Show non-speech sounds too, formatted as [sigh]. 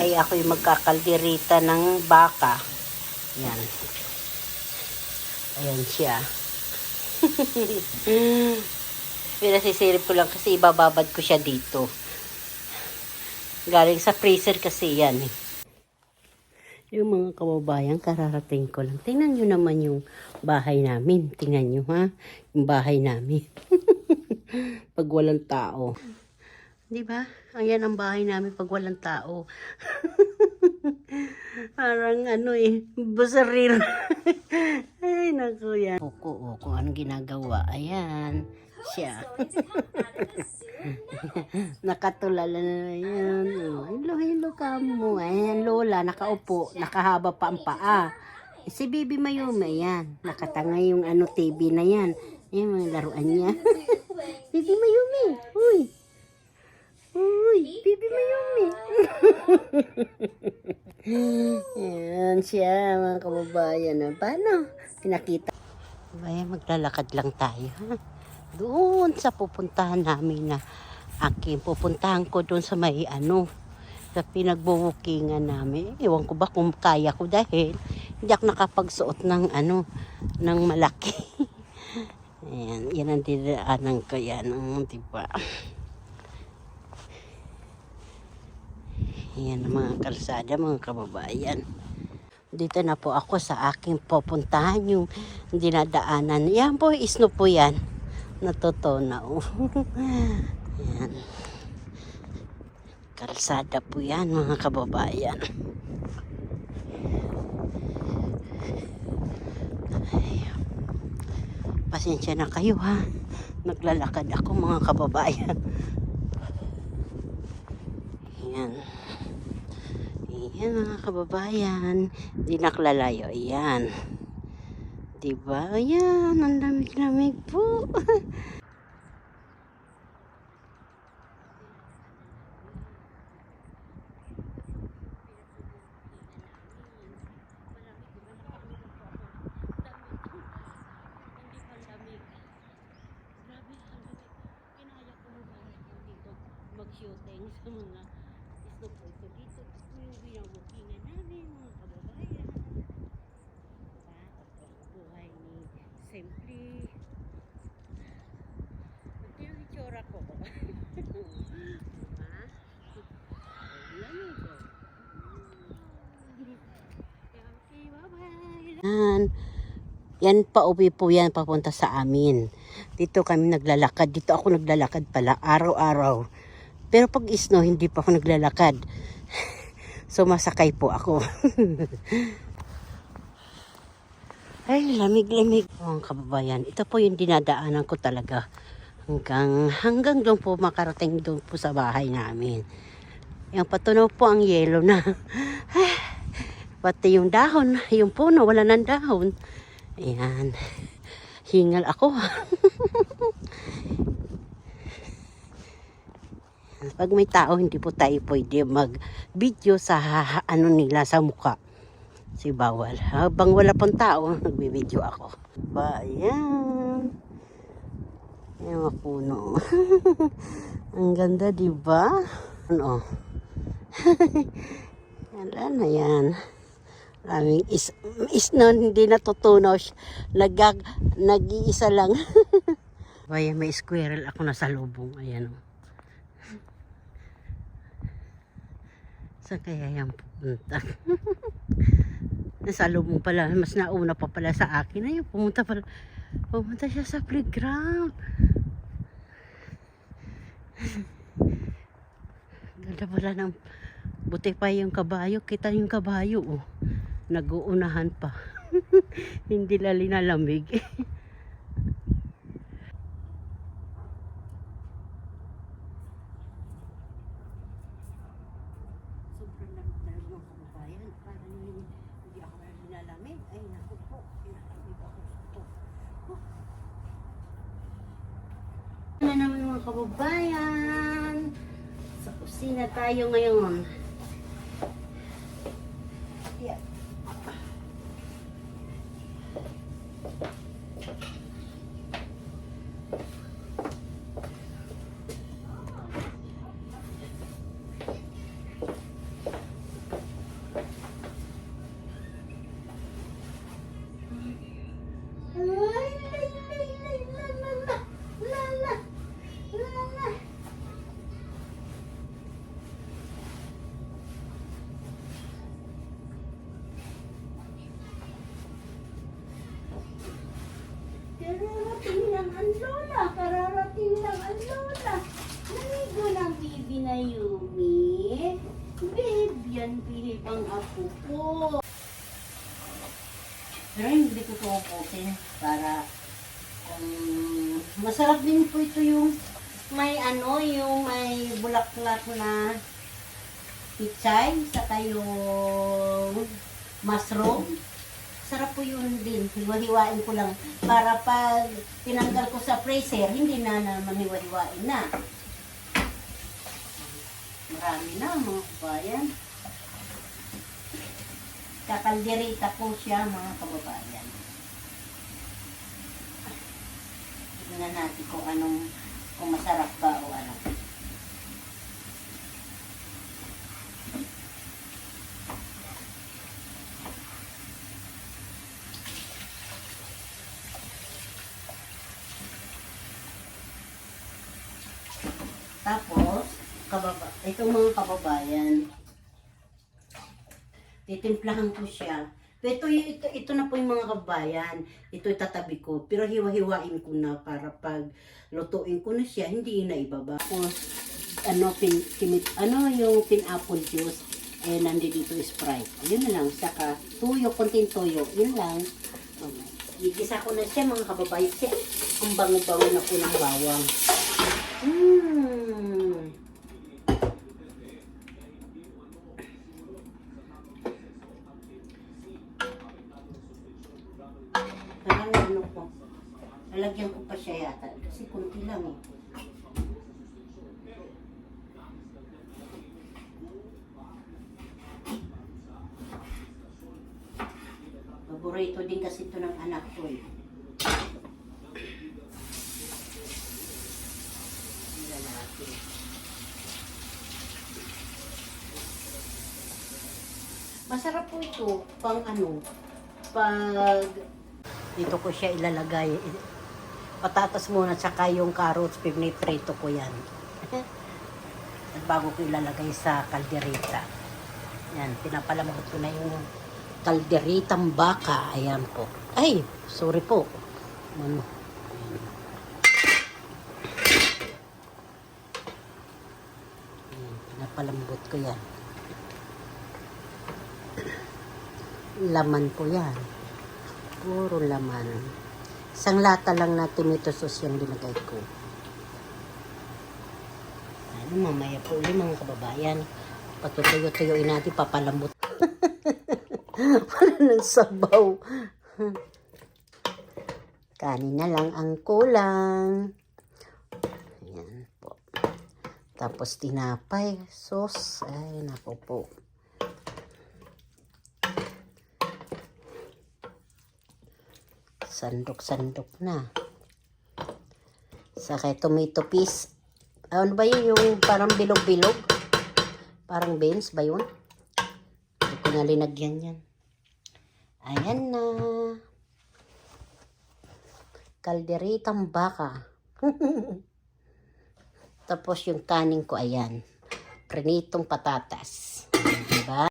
ay ako yung magkakalderita ng baka. Yan. Ayan siya. [laughs] Pinasisilip ko lang kasi ibababad ko siya dito. Galing sa freezer kasi yan eh. Yung mga kababayan, kararating ko lang. Tingnan nyo naman yung bahay namin. Tingnan nyo ha, yung bahay namin. [laughs] pag walang tao. Di ba? Ayan ang bahay namin pag walang tao. [laughs] Parang ano eh, busarir. [laughs] Ay, naku yan. Oko, o, kung anong ginagawa. Ayan, siya. [laughs] Nakatulala na yan. Oh, hello, hello ka mo. Ayan, Lola, nakaupo. Nakahaba pa ang paa. Eh, Si Bibi Mayumi, yan. Nakatanga yung ano, TV na yan. Ayan, mga laruan niya. Bibi Mayumi. Uy. Uy, Bibi Mayumi. [laughs] Ayan siya, mga kababayan. Ah, Paano? Pinakita. Ayan, maglalakad lang tayo. Doon sa pupuntahan namin na aking pupuntahan ko doon sa may ano, sa pinagbubukingan namin. Ewan ko ba kung kaya ko dahil hindi ako nakapagsuot ng ano, ng malaki. [laughs] Ayan, yan ang dinaanan ko yan. Um, diba? Ayan ang mga kalsada, mga kababayan. Dito na po ako sa aking pupuntahan yung dinadaanan. Yan po, isno po yan. Natutunaw. [laughs] Ayan. Kalsada po yan, mga kababayan. Ayan. Pasensya na kayo ha. Naglalakad ako mga kababayan. Ayan. Ayan mga kababayan. Di naklalayo. Ayan. Diba? Ayan. Ang lamig-lamig po. mag-shooting sa mga Gusto yung binabukingan namin, mga kababayan. Diba? Buhay ni Simply. Ito yung itsura ko. [laughs] diba? Yan. Yan pa uwi po yan papunta sa amin. Dito kami naglalakad. Dito ako naglalakad pala araw-araw. Pero pag isno, hindi pa ako naglalakad. So masakay po ako. [laughs] Ay, lamig-lamig. Oh, kababayan, ito po yung dinadaanan ko talaga. Hanggang, hanggang doon po makarating doon po sa bahay namin. Yung patunaw po ang yelo na. [laughs] Pati yung dahon, yung puno, wala ng dahon. Ayan. Hingal ako. [laughs] Pag may tao, hindi po tayo pwede mag-video sa ano nila sa muka. Si bawal. Habang wala pang tao, [laughs] nagbibideo ako. Ba, ayan. Ayan mga puno. [laughs] Ang ganda, di ba? Ano? [laughs] Wala na yan. Maraming is, is na hindi natutunaw. Nagag, nag-iisa lang. Baya, may squirrel ako na sa lubong. Ayan o. Saan kaya yan pupunta? [laughs] Nasa lubong pala. Mas nauna pa pala sa akin. Ayun, pumunta pala. Pumunta siya sa playground. [laughs] Ganda pala ng buti pa yung kabayo. Kita yung kabayo oh. Nag-uunahan pa. [laughs] Hindi lali na lamig. Sobrang lamig na mga kababayan. Parang hindi, hindi ako nilalamig. Ay, naku po. Nilalamig ako dito. Huh. Ano naman mga kababayan? Sa kusina tayo ngayon. Yeah. Ang lola. Kararating lang ang lola. Naligo ng bibi na Yumi. Babe, yan bihib ang apo ko. Pero hindi ko ito upusin para um, masarap din po ito yung may ano, yung may bulaklak na pichay, saka yung mushroom. Sarap po yun din. Hiwa-hiwain ko lang para pag tinanggal ko sa freezer, hindi na naman hiwa-hiwain na. Marami na mga kabayan. Kakalderita po siya mga kababayan. Tignan natin kung anong kung masarap ba o ano. Tapos, kababa, itong mga kababayan, titimplahan ko siya. Ito, ito, ito na po yung mga kabayan. Ito itatabi ko. Pero hiwa-hiwain ko na para pag lutuin ko na siya, hindi na ibaba. Tapos, ano, pin, pinit, ano yung pin-apple juice, eh, nandito dito Sprite. Yun na lang. Saka, tuyo, konting tuyo. Yun lang. Okay. Igisa ko na siya, mga kababayan. Siya, ang bango-bango na po ng bawang. Mmm. Parang ano ko. Lalagyan ko pa siya yata. Kasi kunti lang eh. Paborito din kasi ito ng anak ko eh. Masarap po ito pang ano, pag dito ko siya ilalagay. Patatas muna tsaka yung carrots, piniprito ko yan. [laughs] Bago ko ilalagay sa kaldereta. Yan, pinapalambot ko na yung kalderitang baka. Ayan po. Ay, sorry po. Ano? Pinapalambot ko yan. Laman po yan. Puro laman. Isang lata lang na tomato sauce yung linagay ko. Ano, mamaya po ulit mga kababayan. Patutuyo-tuyuin natin, papalambot. [laughs] Wala ng sabaw. [laughs] Kanin na lang ang kulang. Ayan po. Tapos tinapay, sauce. Ay, nako po. Sandok-sandok na. Saka tomato paste. Ano ba yun? Yung parang bilog-bilog? Parang beans ba yun? Hindi ko na yan. Ayan na. Kalderitang baka. [laughs] Tapos yung kanin ko, ayan. Prinitong patatas.